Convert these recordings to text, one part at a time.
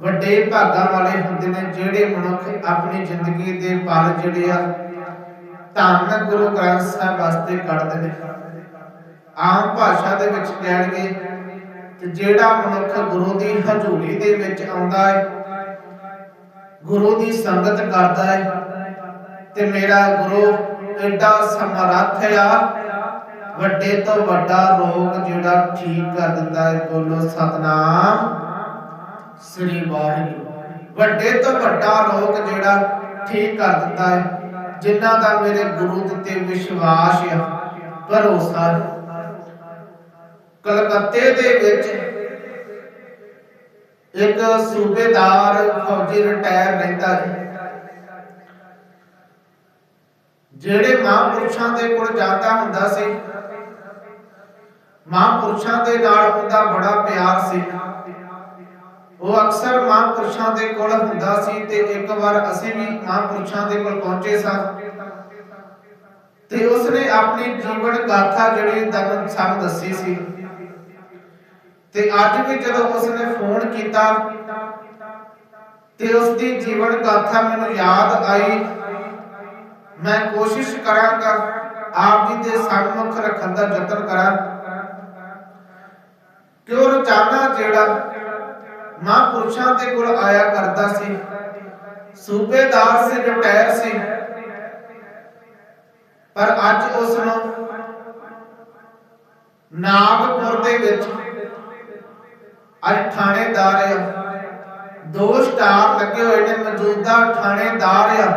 ਵੱਡੇ ਭਾਗਾਂ ਵਾਲੇ ਹੁੰਦੇ ਨੇ ਜਿਹੜੇ ਮਨੁੱਖ ਆਪਣੀ ਜ਼ਿੰਦਗੀ ਦੇ ਪਲ ਜਿਹੜੇ ਆ ਧੰਨ ਗੁਰੂ ਗ੍ਰੰਥ ਸਾਹਿਬ ਵਾਸਤੇ ਕੱਢਦੇ ਨੇ। ਆਮ ਭਾਸ਼ਾ ਦੇ ਵਿੱਚ ਕਹਿਣਗੇ ਕਿ ਜਿਹੜਾ ਮਨੁੱਖ ਗੁਰੂ ਦੀ ਹਜ਼ੂਰੀ ਦੇ ਵਿੱਚ ਆਉਂਦਾ ਹੈ ਗੁਰੂ ਦੀ ਸੰਗਤ ਕਰਦਾ ਹੈ ਤੇ ਮੇਰਾ ਗੁਰੂ ਐਡਾ ਸਮਰੱਥ ਆ, ਵੱਡੇ ਤੋਂ ਵੱਡਾ ਰੋਗ ਜਿਹੜਾ ਠੀਕ ਕਰ ਦਿੰਦਾ ਹੈ ਬੋਲੋ ਸਤਨਾਮ। ਸ੍ਰੀ ਵਾਹਿਗੁਰੂ। ਵੱਡੇ ਤੋਂ ਵੱਡਾ ਰੋਗ ਜਿਹੜਾ ਠੀਕ ਕਰ ਦਿੰਦਾ ਹੈ, ਜਿਨ੍ਹਾਂ ਦਾ ਮੇਰੇ ਗੁਰੂ ਤੇ ਵਿਸ਼ਵਾਸ ਹੈ ਭਰੋਸਾ ਕਲਕੱਤੇ ਦੇ ਵਿੱਚ ਇੱਕ ਸੂਬੇਦਾਰ ਫੌਜੀ ਰਿਟਾਇਰ ਰਹਿੰਦਾ ਹੈ ਜਿਹੜੇ ਮਹਾਂਪੁਰਸ਼ਾਂ ਦੇ ਕੋਲ ਜਾਂਦਾ ਹੁੰਦਾ ਸੀ। ਮਹਾਂਪੁਰਸ਼ਾਂ ਦੇ ਨਾਲ ਉਹਦਾ ਬੜਾ ਪਿਆਰ ਸੀ। ਉਹ ਅਕਸਰ ਮਹਾਂਪੁਰਸ਼ਾਂ ਦੇ ਕੋਲ ਹੁੰਦਾ ਸੀ ਤੇ ਇੱਕ ਵਾਰ ਅਸੀਂ ਵੀ ਮਹਾਂਪੁਰਸ਼ਾਂ ਦੇ ਕੋਲ ਪਹੁੰਚੇ ਸਾਂ। ਤੇ ਉਸਨੇ ਆਪਣੀ ਜੀਵਨ ਗਾਥਾ ਜਿਹੜੀ ਤੁਹਾਨੂੰ ਸਾਨੂੰ ਦੱਸੀ ਸੀ। ਤੇ ਅੱਜ ਵੀ ਜਦੋਂ ਉਸਨੇ ਫੋਨ ਕੀਤਾ ਤੇ ਉਸ ਦੀ ਜੀਵਨ ਗਾਥਾ ਮੈਨੂੰ ਯਾਦ ਆਈ, ਮੈਂ ਕੋਸ਼ਿਸ਼ ਕਰਾਂਗਾ ਆਪ ਜੀ ਦੇ ਸਾਹਮਣੇ ਰੱਖਣ ਦਾ ਯਤਨ ਕਰਾਂ। ਕਿ ਉਹ ਰੋਜ਼ਾਨਾ ਜਿਹੜਾ ਮਹਾਂਪੁਰਸ਼ਾਂ ਦੇ ਕੋਲ ਆਇਆ ਕਰਦਾ ਸੀ। ਸੂਬੇਦਾਰ ਸੀ ਰਿਟਾਇਰ ਸੀ। ਪਰ ਅੱਜ ਉਸ ਨੂੰ ਨਾਗਪੁਰ ਦੇ ਵਿੱਚ ਅੱਜ ਥਾਣੇਦਾਰ ਆ। ਦੋ ਸਟਾਰ ਲੱਗੇ ਹੋਏ ਨੇ, ਮੌਜੂਦਾ ਥਾਣੇਦਾਰ ਆ।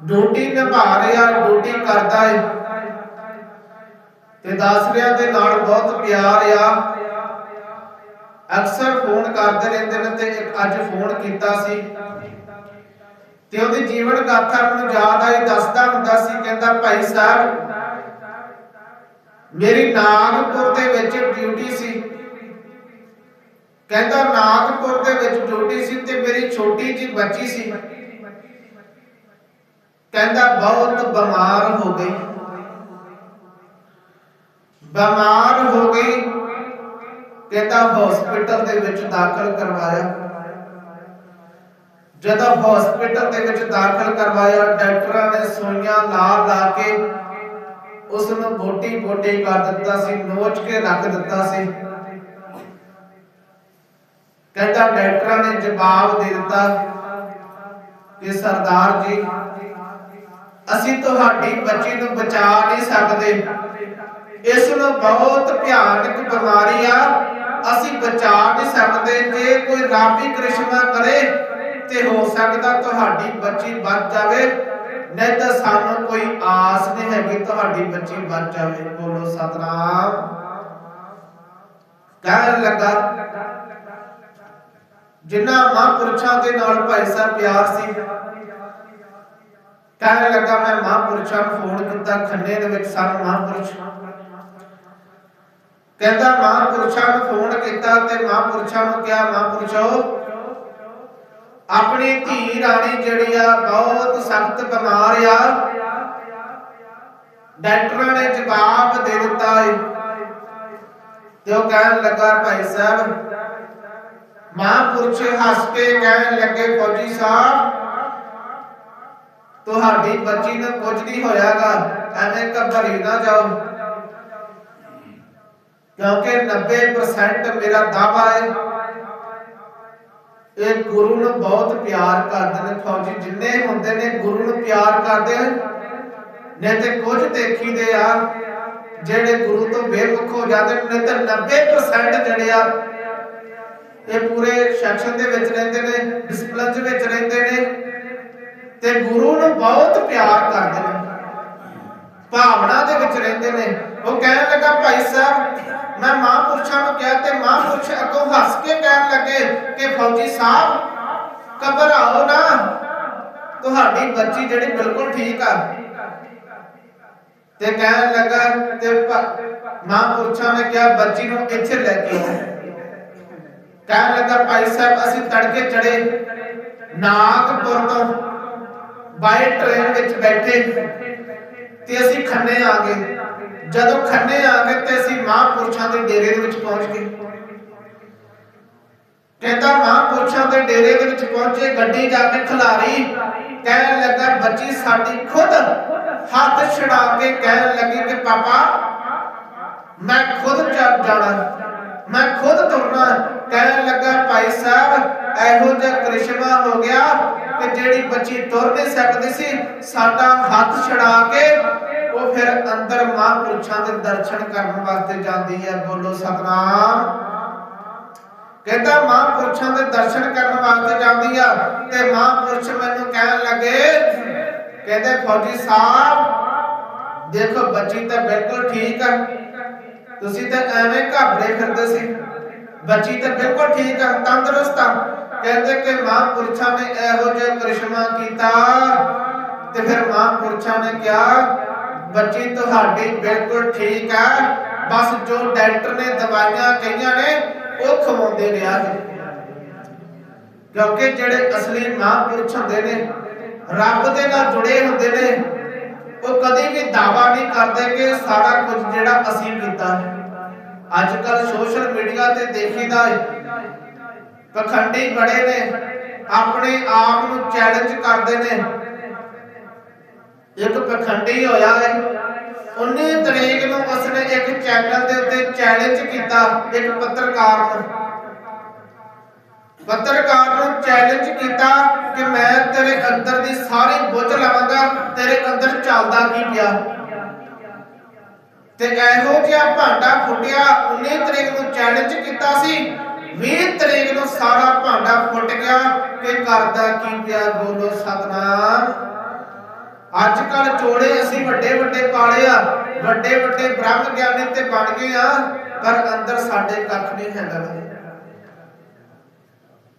ਡਿਊਟੀ ਨਿਭਾ ਰਿਹਾ, ਡਿਊਟੀ ਕਰਦਾ ਹੈ ਤੇ ਦਾਸਰਿਆਂ ਦੇ ਨਾਲ ਬਹੁਤ ਪਿਆਰ ਆ। ਅਕਸਰ ਫੋਨ ਕਰਦੇ ਰਹਿੰਦੇ ਨੇ ਤੇ ਅੱਜ ਫੋਨ ਕੀਤਾ ਸੀ। ਤੇ ਉਹਦੀ ਜੀਵਨ ਗਾਥਾ ਮੈਨੂੰ ਯਾਦ ਆਈ, ਦੱਸਦਾ ਹੁੰਦਾ ਸੀ, ਕਹਿੰਦਾ, ਭਾਈ ਸਾਹਿਬ, ਮੇਰੀ ਨਾਗਪੁਰ ਦੇ ਵਿੱਚ ਡਿਊਟੀ ਸੀ। ਕਹਿੰਦਾ ਨਾਗਪੁਰ ਦੇ ਵਿੱਚ ਡਿਊਟੀ ਸੀ ਤੇ ਮੇਰੀ ਛੋਟੀ ਜਿਹੀ ਬੱਚੀ ਸੀ। ਕਹਿੰਦਾ, ਬਹੁਤ ਬਿਮਾਰ ਹੋ ਗਈ। ਬਿਮਾਰ ਹੋ ਗਈ ਕਹਿੰਦਾ ਹਸਪੀਟਲ ਦੇ ਵਿੱਚ ਦਾਖਲ ਕਰਵਾਇਆ? ਜਦੋਂ ਹਸਪੀਟਲ ਦੇ ਵਿੱਚ ਦਾਖਲ ਕਰਵਾਇਆ, ਡਾਕਟਰਾਂ ਨੇ ਸੂਈਆਂ ਲਾ ਲਾ ਕੇ ਉਸ ਨੂੰ ਬੋਟੀ ਬੋਟੀ ਕਰ ਦਿੱਤਾ ਸੀ, ਨੋਚ ਕੇ ਰੱਖ ਦਿੱਤਾ ਸੀ। ਕਹਿੰਦਾ ਡਾਕਟਰਾਂ ਨੇ ਜਵਾਬ ਦੇ ਦਿੱਤਾ ਕਿ ਸਰਦਾਰ ਜੀ, ਅਸੀਂ ਤੁਹਾਡੀ ਬੱਚੀ ਨੂੰ ਬਚਾ ਨਹੀਂ ਸਕਦੇ। ਇਸ ਨੂੰ ਬਹੁਤ ਭਿਆਨਕ ਬਿਮਾਰੀ ਆ। ਅਸੀਂ ਬਚਾ ਨਹੀਂ ਸਕਦੇ, ਜੇ ਕੋਈ ਰੱਬ ਕ੍ਰਿਸ਼ਮਾ ਕਰੇ ਤੇ ਹੋ ਸਕਦਾ ਤੁਹਾਡੀ ਬੱਚੀ ਬਚ ਜਾਵੇ। ਨਹੀਂ ਤਾਂ ਸਾਨੂੰ ਕੋਈ ਆਸ ਨਹੀਂ ਹੈਗੀ ਤੁਹਾਡੀ ਬੱਚੀ ਬਚ ਜਾਵੇ। ਬੋਲੋ ਸਤਨਾਮ। ਕਹਿਣ ਲੱਗਾ, ਜਿਨ੍ਹਾਂ ਮਹਾਂਪੁਰਸ਼ਾਂ ਦੇ ਨਾਲ ਭਾਈ ਸਾਹਿਬ ਪਿਆਰ ਸੀ, ਕਹਿਣ ਲੱਗਾ, ਮੈਂ ਮਹਾਂਪੁਰਸ਼ਾਂ ਨੂੰ ਫੋਨ ਕੀਤਾ, ਖੰਨੇ ਦੇ ਵਿੱਚ ਸਾਨੂੰ ਮਹਾਂਪੁਰਸ਼ ਕਹਿੰਦਾ ਮਹਾਂਪੁਰਸ਼ਾਂ ਨੂੰ ਫੋਨ ਕੀਤਾ ਤੇ ਮਹਾਂਪੁਰਸ਼ਾਂ ਨੂੰ ਕਿਹਾ, ਮਹਾਂਪੁਰਸ਼ੋ, ਆਪਣੀ ਧੀ ਰਾਣੀ ਜਿਹੜੀ ਆ, ਬਹੁਤ ਸਖਤ ਬਿਮਾਰ ਆ। ਡਾਕਟਰਾਂ ਨੇ ਜਵਾਬ ਦੇ ਦਿੱਤਾ ਹੈ ਤੇ ਉਹ ਕਹਿਣ ਲੱਗਾ, ਭਾਈ ਸਾਹਿਬ, ਮਹਾਂਪੁਰਸ਼ ਹੱਸ ਕੇ ਕਹਿਣ ਲੱਗੇ, ਫੌਜੀ ਸਾਹਿਬ, ਤੁਹਾਡੀ ਬੱਚੀ ਨੂੰ ਕੁਝ ਨਹੀਂ ਹੋਇਆਗਾ। ਐਵੇਂ ਘਬਰੀ ਨਾ ਜਾਓ। ਕਿਉਂਕਿ 90% ਮੇਰਾ ਦਾਵਾ ਹੈ। ਇਹ ਗੁਰੂ ਨੂੰ ਬਹੁਤ ਪਿਆਰ ਕਰਦੇ ਨੇ। ਫੌਜੀ ਜਿੰਨੇ ਹੁੰਦੇ ਨੇ, ਗੁਰੂ ਨੂੰ ਪਿਆਰ ਕਰਦੇ ਨੇ ਤੇ ਕੁਝ ਦੇਖੀਦੇ ਆ, ਜਿਹੜੇ ਗੁਰੂ ਤੋਂ ਬੇਮੁਖ ਹੋ ਜਾਂਦੇ ਨੇ ਤੇ 90% ਜਿਹੜੇ ਆ, ਇਹ ਪੂਰੇ ਸੈਕਸ਼ਨ ਦੇ ਵਿੱਚ ਰਹਿੰਦੇ ਨੇ ਡਿਸਪਲਿਨ ਦੇ ਵਿੱਚ ਰਹਿੰਦੇ ਨੇ। ਤੇ ਗੁਰੂ ਨੂੰ ਬਹੁਤ ਪਿਆਰ ਕਰਦੇ ਨੇ। ਭਾਵਨਾ ਦੇ ਵਿੱਚ ਰਹਿੰਦੇ ਨੇ। ਉਹ ਕਹਿਣ ਲੱਗਾ, ਭਾਈ ਸਾਹਿਬ ਮੈਂ ਮਹਾਂਪੁਰਸ਼ਾਂ ਨੂੰ ਕਿਹਾ ਤੇ ਮਹਾਂਪੁਰਸ਼ ਅੱਗੋਂ ਹੱਸ ਕੇ ਕਹਿਣ ਲੱਗੇ ਕਿ ਫੌਜੀ ਸਾਹਿਬ, ਘਬਰਾਓ ਨਾ। ਤੁਹਾਡੀ ਬੱਚੀ ਜਿਹੜੀ ਬਿਲਕੁਲ ਠੀਕ ਆ। ਤੇ ਕਹਿਣ ਲੱਗਾ ਤੇ ਮਹਾਂਪੁਰਸ਼ਾਂ ਨੇ ਕਿਹਾ ਬੱਚੀ ਨੂੰ ਇੱਥੇ ਲੈ ਕੇ ਆਓ। ਕਹਿਣ ਲੱਗਾ, ਭਾਈ ਸਾਹਿਬ, ਅਸੀਂ ਤੜਕੇ ਚੜੇ ਨਾਗਪੁਰ ਤੋਂ ਬਾਏ ਟ੍ਰੇਨ ਵਿੱਚ ਬੈਠੇ ਤੇ ਅਸੀਂ ਖੰਨੇ ਆ ਗਏ। ਜਦੋਂ ਖੰਨੇ ਆ ਗਏ ਤੇ ਅਸੀਂ ਮਹਾਂਪੁਰਸ਼ਾਂ ਦੇ ਡੇਰੇ ਦੇ ਵਿੱਚ ਪਹੁੰਚ ਗਏ। ਕਹਿੰਦਾ ਮਹਾਂਪੁਰਸ਼ਾਂ ਦੇ ਡੇਰੇ ਦੇ ਵਿੱਚ ਪਹੁੰਚੇ, ਗੱਡੀ ਜਾ ਕੇ ਖਿਲਾਰੀ, ਕਹਿਣ ਲੱਗਾ, ਬੱਚੀ, ਸਾਡੀ ਖੁਦ ਹੱਥ ਛੜਾ ਕੇ ਕਹਿਣ ਲੱਗੀ ਕਿ, ਪਾਪਾ, ਮੈਂ ਖੁਦ ਚੱਲ ਜਾਣਾ, ਮੈਂ ਖੁਦ ਤੁਰਨਾ। ਕਹਿਣ ਲੱਗਾ, ਭਾਈ ਸਾਹਿਬ, ਇਹੋ ਜਿਹਾ ਕ੍ਰਿਸ਼ਮਾ ਹੋ ਗਿਆ ਕਿ ਜਿਹੜੀ ਬੱਚੀ ਤੁਰ ਨਹੀਂ ਸਕਦੀ ਸੀ, ਸਾਡਾ ਹੱਥ ਛੜਾ ਕੇ ਉਹ ਫਿਰ ਅੰਦਰ ਮਹਾਂਪੁਰਸ਼ਾਂ ਦੇ ਦਰਸ਼ਨ ਕਰਨ ਵਾਸਤੇ ਜਾਂਦੀ ਹੈ। ਬੋਲੋ, ਸਤਨਾਮ। ਕਹਿੰਦਾ ਮਹਾਂਪੁਰਸ਼ਾਂ ਦੇ ਦਰਸ਼ਨ ਕਰਨ ਵਾਸਤੇ ਜਾਂਦੀ ਆ ਤੇ ਮਹਾਂਪੁਰਸ਼ ਮੈਨੂੰ ਕਹਿਣ ਲੱਗੇ, ਕਹਿੰਦੇ ਫੌਜੀ ਸਾਹਿਬ, ਦੇਖੋ ਬੱਚੀ ਤਾਂ ਬਿਲਕੁਲ ਠੀਕ ਆ। ਤੁਸੀਂ ਤਾਂ ਐਵੇਂ ਘਾਬਰੇ ਫਿਰਦੇ ਸੀ। ਬੱਚੀ ਤਾਂ ਬਿਲਕੁਲ ਠੀਕ ਆ, ਤੰਦਰੁਸਤ ਆ। ਕਹਿੰਦੇ ਕਿ ਮਹਾਂਪੁਰਸ਼ਾਂ ਨੇ ਇਹੋ ਜਿਹਾ ਕ੍ਰਿਸ਼ਮਾ ਕੀਤਾ ਤੇ ਫਿਰ ਮਹਾਂਪੁਰਸ਼ਾਂ ਨੇ ਕਿਹਾ ਬੱਚੀ ਤੁਹਾਡੀ ਬਿਲਕੁਲ ਠੀਕ ਆ। ਬਸ ਜੋ ਡਾਕਟਰ ਨੇ ਦਵਾਈਆਂ ਕਹੀਆਂ ਨੇ, ਉਹ ਖਵਾਉਂਦੇ ਰਿਹਾ ਜੀ ਕਿਉਂਕਿ ਜਿਹੜੇ ਅਸਲੀ ਮਹਾਂਪੁਰਸ਼ ਹੁੰਦੇ ਨੇ, ਰੱਬ ਦੇ ਨਾਲ ਜੁੜੇ ਹੁੰਦੇ ਨੇ, ਉਹ ਕਦੀ ਵੀ ਦਾਵਾ ਨਹੀਂ ਕਰਦੇ ਕਿ ਸਾਰਾ ਕੁਝ ਜਿਹੜਾ ਅਸੀਂ ਕੀਤਾ। ਹੈ ਅੱਜ ਕੱਲ ਸੋਸ਼ਲ ਮੀਡੀਆ ਤੇ ਦੇਖੀਦਾ ਹੈ ਪਖੰਡੀ ਬੜੇ ਨੇ, ਆਪਣੇ ਆਪ ਨੂੰ ਚੈਲੰਜ ਕਰਦੇ ਨੇ। ਇੱਕ ਪਖੰਡੀ ਹੋਇਆ ਹੈ। 19 ਤਰੀਕ ਨੂੰ ਉਸਨੇ ਇੱਕ ਚੈਨਲ ਦੇ ਉੱਤੇ ਚੈਲੰਜ ਕੀਤਾ, ਇੱਕ ਪੱਤਰਕਾਰ ਨੂੰ। ਪੱਤਰਕਾਰ ਨੂੰ ਚੈਲੰਜ ਕੀਤਾ ਕਿ ਮੈਂ ਤੇਰੇ ਅੰਦਰ ਦੀ ਸਾਰੀ ਬੁੱਝ ਲਵਾਂਗਾ, ਤੇਰੇ ਅੰਦਰ ਚੱਲਦਾ ਕੀ ਪਿਆ ਤੇ ਇਹੋ ਜਿਹਾ ਭਾਂਡਾ ਫੁੱਟਿਆ 19 ਤਰੀਕ ਨੂੰ ਚੈਲੰਜ ਕੀਤਾ ਸੀ। 20 ਤਰੀਕ ਨੂੰ ਸਾਰਾ ਭਾਂਡਾ ਫੁੱਟ ਗਿਆ ਕਿ ਕਰਦਾ ਕੀ ਪਿਆ ਬੋਲੋ ਸਤਨਾਮ? ਅੱਜ ਕੱਲ ਚੋੜੇ ਅਸੀਂ ਵੱਡੇ ਵੱਡੇ ਪਾਲੇ ਆ। ਵੱਡੇ ਵੱਡੇ ਬ੍ਰਹਮ ਗਿਆਨੀ ਤੇ ਬਣ ਗਏ ਆ, ਪਰ ਅੰਦਰ ਸਾਡੇ ਕੱਖ ਨਹੀਂ ਹੈਗਾ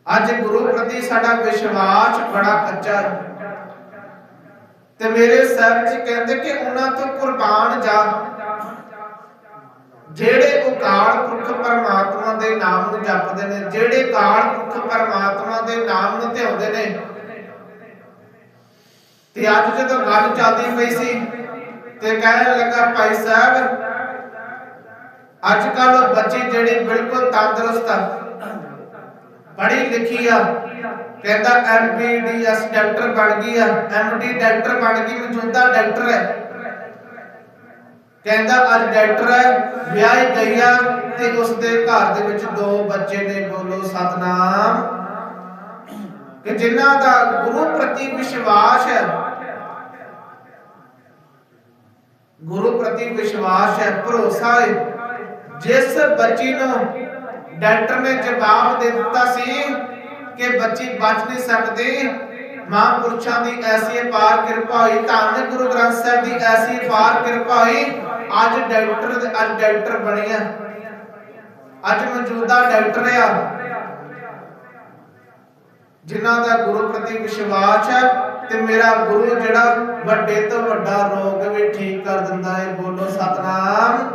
ਅੱਜ ਗੁਰੂ ਪ੍ਰਤੀ ਸਾਡਾ ਵਿਸ਼ਵਾਸ ਬੜਾ ਕੱਚਾ ਹੈ। ਤੇ ਮੇਰੇ ਸਰ ਜੀ ਕਹਿੰਦੇ ਕਿ ਉਹਨਾਂ ਤੋਂ ਕੁਰਬਾਨ ਜਾ। ਜਿਹੜੇ ਉਕਾਲ ਪੁਰਖ ਪਰਮਾਤਮਾ ਦੇ ਨਾਮ ਨੂੰ ਜਪਦੇ ਨੇ, ਜਿਹੜੇ ਕਾਲ ਪੁਰਖ ਪਰਮਾਤਮਾ ਦੇ ਨਾਮ ਨੂੰ ਧਿਆਉਂਦੇ ਨੇ ਤੇ ਅੱਜ ਜਦੋਂ ਗੱਲ ਚੱਲਦੀ ਪਈ ਸੀ ਤੇ ਕਹਿਣ ਲੱਗਾ, ਭਾਈ ਸਾਹਿਬ ਅੱਜ ਕੱਲ ਬੱਚੀ ਜਿਹੜੀ ਬਿਲਕੁਲ ਤੰਦਰੁਸਤ ਆ, ਪੜ੍ਹੀ ਲਿਖੀ ਆ, ਕਹਿੰਦਾ ਐਮਬੀਡੀਐਸ ਡਾਕਟਰ ਬਣ ਗਈ ਆ ਐਮਡੀ ਡਾਕਟਰ ਬਣ ਗਈ, ਮੌਜੂਦਾ ਡਾਕਟਰ ਹੈ। ਕਹਿੰਦਾ, ਅੱਜ ਡਾਕਟਰ ਹੈ, ਵਿਆਹੀ ਗਈ ਆ ਤੇ ਉਸ ਦੇ ਘਰ ਦੇ ਵਿੱਚ ਦੋ ਬੱਚੇ ਨੇ, ਬੋਲੋ ਸਤਨਾਮ। ਕਿ ਜਿਨ੍ਹਾਂ ਦਾ ਗੁਰੂ ਪ੍ਰਤੀ ਵਿਸ਼ਵਾਸ ਹੈ ਗੁਰੂ ਪ੍ਰਤੀ ਵਿਸ਼ਵਾਸ ਹੈ, ਭਰੋਸਾ ਹੈ। ਜਿਸ ਬੱਚੀ ਨੂੰ ਡਾਕਟਰ ਨੇ ਜਵਾਬ ਦੇ ਦਿੱਤਾ ਸੀ ਕਿ ਬੱਚੀ ਬਚ ਨਹੀਂ ਸਕਦੀ, ਮਹਾਂਪੁਰਸ਼ਾਂ ਦੀ ਐਸੀ ਅਪਾਰ ਕਿਰਪਾ ਹੋਈ, ਧੰਨ ਗੁਰੂ ਗ੍ਰੰਥ ਸਾਹਿਬ ਦੀ ਐਸੀ ਅਪਾਰ ਕਿਰਪਾ ਹੋਈ, ਅੱਜ ਡਾਕਟਰ ਦੇ ਅੱਜ ਡਾਕਟਰ ਬਣਿਆ ਅੱਜ ਮੌਜੂਦਾ ਡਾਕਟਰ ਆ। ਜਿਨ੍ਹਾਂ ਦਾ ਗੁਰੂ ਪ੍ਰਤੀ ਵਿਸ਼ਵਾਸ ਹੈ ਤੇ ਮੇਰਾ ਗੁਰੂ ਜਿਹੜਾ ਵੱਡੇ ਤੋਂ ਵੱਡਾ ਰੋਗ ਵੀ ਠੀਕ ਕਰ ਦਿੰਦਾ ਹੈ ਬੋਲੋ ਸਤਨਾਮ।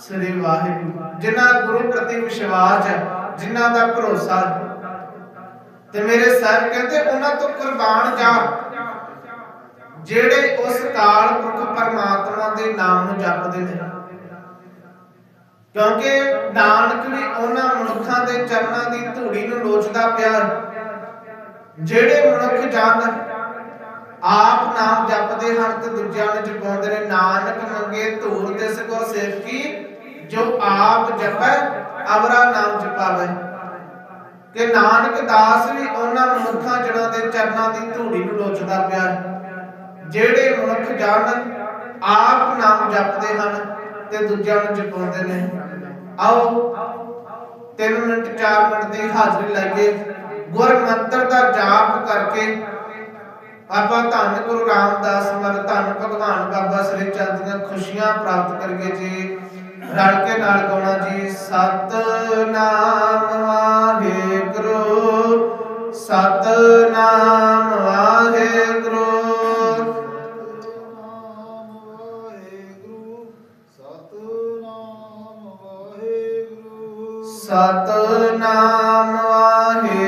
ਸ੍ਰੀ ਵਾਹਿਗੁਰੂ। ਜਿਨ੍ਹਾਂ ਗੁਰੂ ਪ੍ਰਤੀ ਵਿਸ਼ਵਾਸ ਹੈ, ਜਿਨ੍ਹਾਂ ਦਾ ਭਰੋਸਾ ਤੇ ਮੇਰੇ ਸਰ ਕਹਿੰਦੇ, ਉਹਨਾਂ ਤੋਂ ਕੁਰਬਾਨ ਜਾ ਜਿਹੜੇ ਉਸ ਕਾਲ ਪੁਰਖ ਪਰਮਾਤਮਾ ਦੇ ਨਾਮ ਨੂੰ ਜਪਦੇ ਨੇ। ਕਿਉਂਕਿ ਨਾਨਕ ਵੀ ਉਹਨਾਂ ਮਨੁੱਖਾਂ ਦੇ ਚਰਨਾਂ ਦੀ ਧੂੜੀ ਨੂੰ ਲੋਚਦਾ ਪਿਆ ਜਿਹੜੇ ਮਨੁੱਖ ਜਨ ਆਪ ਨਾਮ ਜਪਦੇ ਹਨ ਤੇ ਦੂਜਿਆਂ ਨੂੰ ਜਪਾਉਂਦੇ ਨੇ, ਨਾਨਕ ਮੰਗੇ ਧੂੜ ਤਿਸ ਕੋ ਸੇਵਕੀ ਜੋ ਆਪ ਜਪੈ ਅਵਰਾ ਨਾਮ ਜਪਾਵੇ। ਕਿ ਨਾਨਕ ਦਾਸ ਵੀ ਉਹਨਾਂ ਮਨੁੱਖਾਂ ਜਨਾਂ ਦੇ ਚਰਨਾਂ ਦੀ ਧੂੜੀ ਨੂੰ ਲੋਚਦਾ ਪਿਆ ਜਿਹੜੇ ਮਨੁੱਖ ਜਨ ਆਪ ਨਾਮ ਜਪਦੇ ਹਨ ਤੇ ਦੂਜਿਆਂ ਨੂੰ ਜਪਾਉਂਦੇ ਨੇ। ਆਓ 3 ਮਿੰਟ 4 ਮਿੰਟ ਦੀ ਹਾਜ਼ਰੀ ਲਾਈਏ ਗੁਰ ਮੰਤਰ ਦਾ ਜਾਪ ਕਰਕੇ ਆਪਾਂ ਧੰਨ ਗੁਰੂ ਰਾਮਦਾਸ ਮਰ ਧੰਨ ਭਗਵਾਨ ਬਾਬਾ ਸ੍ਰੀ ਚੰਦ ਦੀਆਂ ਖੁਸ਼ੀਆਂ ਪ੍ਰਾਪਤ ਕਰਕੇ ਜੀ। ਰਲ ਕੇ ਨਾਲ ਗਾਉਣਾ ਜੀ ਸਤਨਾਮ ਵਾਹਿਗੁਰੂ ਸਤਨਾਮ ਵਾਹਿਗੁਰੂ ਸਤਨਾਮ ਵਾਹਿਗੁਰੂ।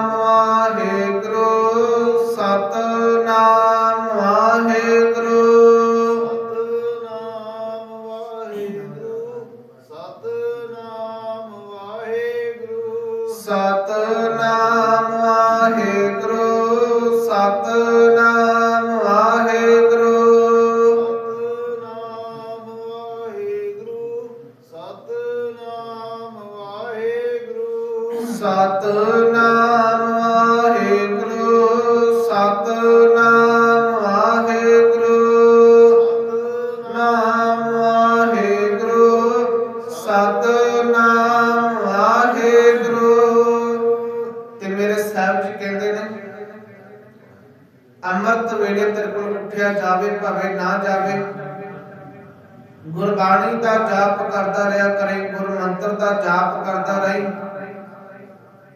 ਸਤਨਾਮ, ਵਾਹਿਗੁਰੂ। ਤੇ ਮੇਰੇ ਸਾਹਿਬ ਜੀ ਕਹਿੰਦੇ ਨੇ, ਅੰਮ੍ਰਿਤ ਵੇਲੇ ਤੇਰੇ ਕੋਲ ਉੱਠਿਆ ਜਾਵੇ, ਭਾਵੇਂ ਨਾ ਜਾਵੇ। ਗੁਰਬਾਣੀ ਦਾ ਜਾਪ ਕਰਦਾ ਰਿਹਾ ਕਰੇ ਗੁਰ ਮੰਤਰ ਦਾ ਜਾਪ ਕਰਦਾ ਰਹੀ।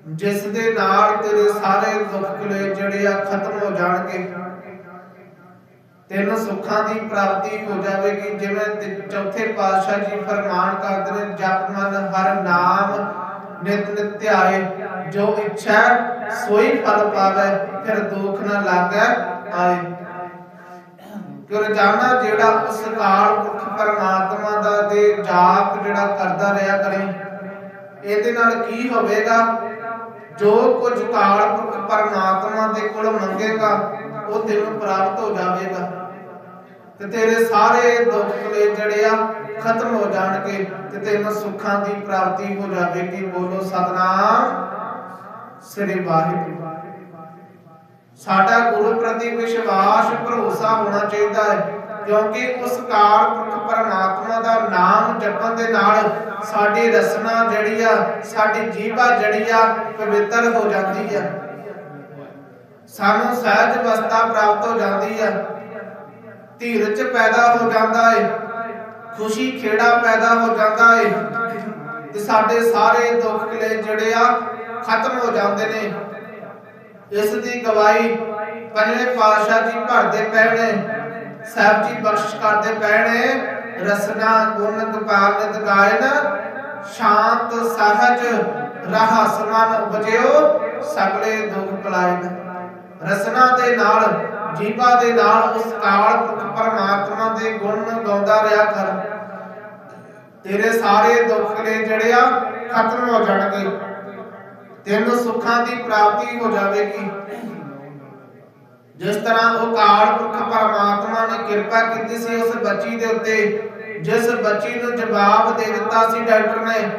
ਜਿਸ ਦੇ ਨਾਲ ਤੇਰੇ ਸਾਰੇ ਦੁੱਖ ਕਲੇ ਜਿਹੜੇ ਆ ਖਤਮ ਹੋ ਜਾਣਗੇ। ਤਿੰਨ ਸੁੱਖਾਂ ਦੀ ਪ੍ਰਾਪਤੀ ਹੋ ਜਾਵੇਗੀ, ਜਿਵੇਂ ਚੌਥੇ ਪਾਤਸ਼ਾਹ ਜੀ ਫਰਮਾਨ ਕਰਦੇ ਨੇ, ਜਪ ਹਰ ਨਾਮ ਨਿਤ ਨਿਤ ਧਿਆਏ ਜੋ ਇੱਛਾ ਸੋਈ ਫਲ ਪਾਵੇ, ਫਿਰ ਦੁੱਖ ਨਾ ਲਾਗੇ ਆਏ। ਕਿ ਰੋਜ਼ਾਨਾ ਜਿਹੜਾ ਉਸ ਕਾਲ ਪੁਰਖ ਪਰਮਾਤਮਾ ਦਾ ਦੇ ਜਾਪ ਜਿਹੜਾ ਕਰਦਾ ਰਿਹਾ ਕਰੇ, ਇਹਦੇ ਨਾਲ ਕੀ ਹੋਵੇਗਾ? ਜੋ ਕੁਝ ਕਾਲ ਪੁਰਖ ਪਰਮਾਤਮਾ ਦੇ ਕੋਲ ਮੰਗੇਗਾ ਉਹ ਤੈਨੂੰ ਪ੍ਰਾਪਤ ਹੋ ਜਾਵੇਗਾ। ਤੇ ਤੇਰੇ ਸਾਰੇ ਦੁੱਖ ਕਲੇ ਜਿਹੜੇ ਆ, ਖਤਮ ਹੋ ਜਾਣਗੇ ਤੇ ਤੈਨੂੰ ਸੁੱਖਾਂ ਦੀ ਪ੍ਰਾਪਤੀ ਹੋ ਜਾਵੇਗੀ। ਬੋਲੋ, ਸਤਨਾਮ। ਸ੍ਰੀ ਵਾਹਿਗੁਰੂ। ਸਾਡਾ ਗੁਰੂ ਪ੍ਰਤੀ ਵਿਸ਼ਵਾਸ, ਭਰੋਸਾ ਹੋਣਾ ਚਾਹੀਦਾ ਹੈ, ਕਿਉਂਕਿ ਉਸ ਕਾਲ ਪਰਮਾਤਮਾ ਦਾ ਨਾਮ ਜਪਣ ਦੇ ਨਾਲ ਸਾਡੀ ਰਸਨਾ ਜਿਹੜੀ ਆ, ਸਾਡੀ ਜੀਵਾ ਜਿਹੜੀ ਆ, ਪਵਿੱਤਰ ਹੋ ਜਾਂਦੀ ਆ। ਸਾਨੂੰ ਸਹਿਜ ਅਵਸਥਾ ਪ੍ਰਾਪਤ ਹੋ ਜਾਂਦੀ ਹੈ। ਧੀਰਜ ਪੈਦਾ ਹੋ ਜਾਂਦਾ ਏ। ਖੁਸ਼ੀ ਖੇੜਾ ਪੈਦਾ ਹੋ ਜਾਂਦਾ ਏ। ਤੇ ਸਾਡੇ ਸਾਰੇ ਦੁੱਖ ਕਿਲੇ ਜਿਹੜੇ ਆ, ਖਤਮ ਹੋ ਜਾਂਦੇ ਨੇ। ਇਸ ਦੀ ਗਵਾਹੀ ਪੰਜਵੇਂ ਪਾਤਸ਼ਾਹ ਜੀ ਭਰਦੇ ਪਏ ਨੇ ਸਾਹਿਬ ਜੀ ਬਖਸ਼ਿਸ਼ ਕਰਦੇ ਪਏ ਨੇ ਰਸਨਾ, ਗੁਣ, ਗੋਪਾਲ, ਨਿਤ ਗਾਇਨ, ਸ਼ਾਂਤ, ਸਹਜ ਰਹਾ ਉਪਜਿਓ, ਸਗਲੇ ਦੁੱਖ ਪਲਾਇਨ। ਰਸਨਾ ਦੇ ਨਾਲ, ਜੀਵਾ ਦੇ ਨਾਲ ਉਸ ਕਾਲ ਪੁਰਖ ਪਰਮਾਤਮਾ ਦੇ ਗੁਣ ਗਾਉਂਦਾ ਰਿਹਾ ਕਰ। ਤੇਰੇ ਸਾਰੇ ਦੁੱਖ ਨੇ ਜਿਹੜੇ ਆ ਖਤਮ ਹੋ ਜਾਣਗੇ। ਤੈਨੂੰ ਸੁੱਖਾਂ ਦੀ ਪ੍ਰਾਪਤੀ ਹੋ ਜਾਵੇਗੀ। ਜਿਸ ਤਰ੍ਹਾਂ ਉਹ ਕਾਲ ਪੁਰਖ ਪਰਮਾਤਮਾ ਨੇ ਕਿਰਪਾ ਕੀਤੀ ਸੀ ਉਸ ਬੱਚੀ ਦੇ ਉੱਤੇ, ਜਿਸ ਬੱਚੀ ਨੂੰ ਜਵਾਬ ਦੇ ਦਿੱਤਾ ਸੀ ਡਾਕਟਰ ਨੇ,